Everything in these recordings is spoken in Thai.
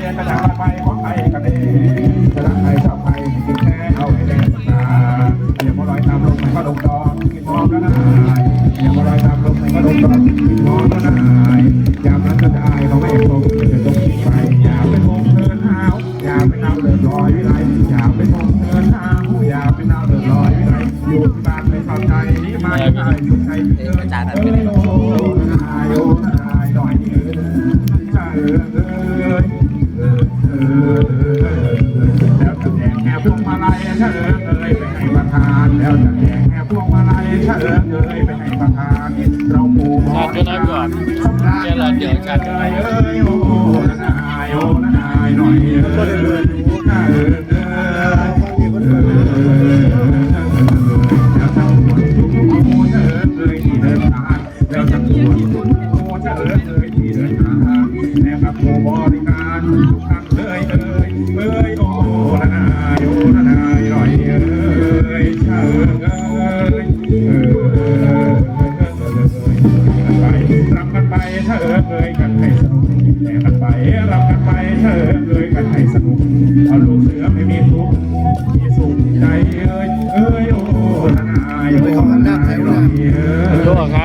ชนะใครชอบใครกินแค่เอาให้แดงตาอย่ามาลอยตามลมมันก็ลงดอกกินมองก็ได้อย่ามาลอยตามลมมันก็ลงดอกกินมองก็ได้ยามนั้นก็จะอายเราไม่ตรงจะตรงที่ไปอย่าเป็นวงเดินเท้าอย่าเป็นเอาเดินลอยวิไลอย่าเป็นวงเดินเท้าอย่าเป็นเอาเดินลอยวิไลอยู่ที่บ้านไม่เข้าใจนี่มาได้อยู่ใครเดินเออโอ้นายโอ้นายหน่อยเออเออเออเออเออ แล้วจะแจกแค่พวงมาลัยเธอเอ้ยไปให้ประธาน แล้วจะแจกแค่พวงมาลัยเธอเอ้ยไปให้ประธาน เราหมอชาร์จก็น้อยก่อนเดี๋ยวชาร์จก็น้อยเอ้ยโอ้นายโอ้นายหน่อยเอ้ยเออเออเออแล้วจะปวดทุกโมเธอเอ้ยที่เดินทางแล้วจะปวดทุกโมเธอเอ้ย รำกันไปเธอเอ่ยกันให้สนุกเอาลูกเสือไม่มีทุกข์มีสุขใจเอ้ยเอ้ยโอ้นายโอ้นายหน่อยเอ้ย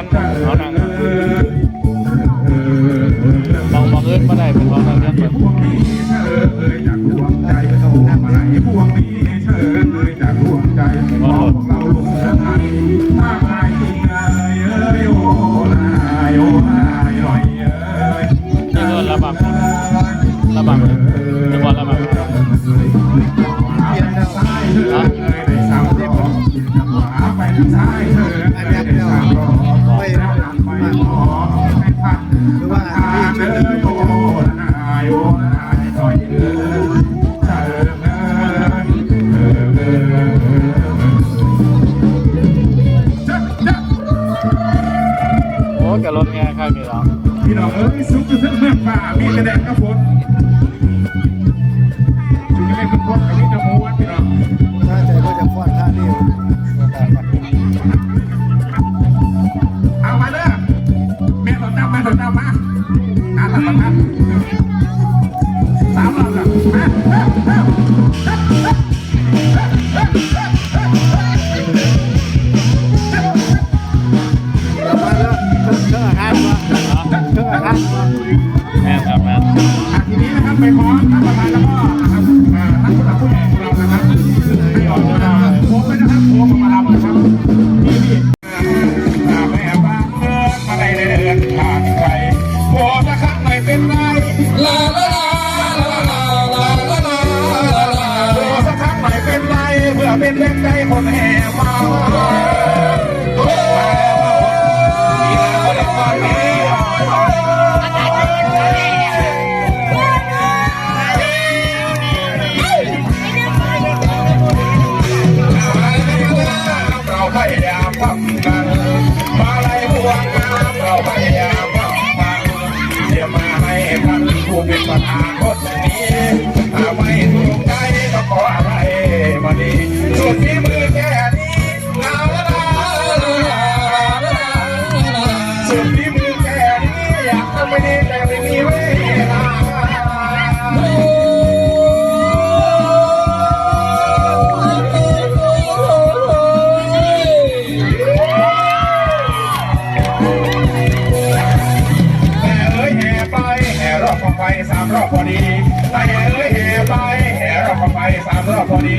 กับรถไงใครมีเราพี่น้องเอ้ยสุขจะถึงเมื่อป่ามีกระแดงกระฝนจะไม่เป็นคนกับ Ajá. ไปสามรอบพอดีไล่เอ้ยแห่ไปแห่รอบไปสามรอบพอดี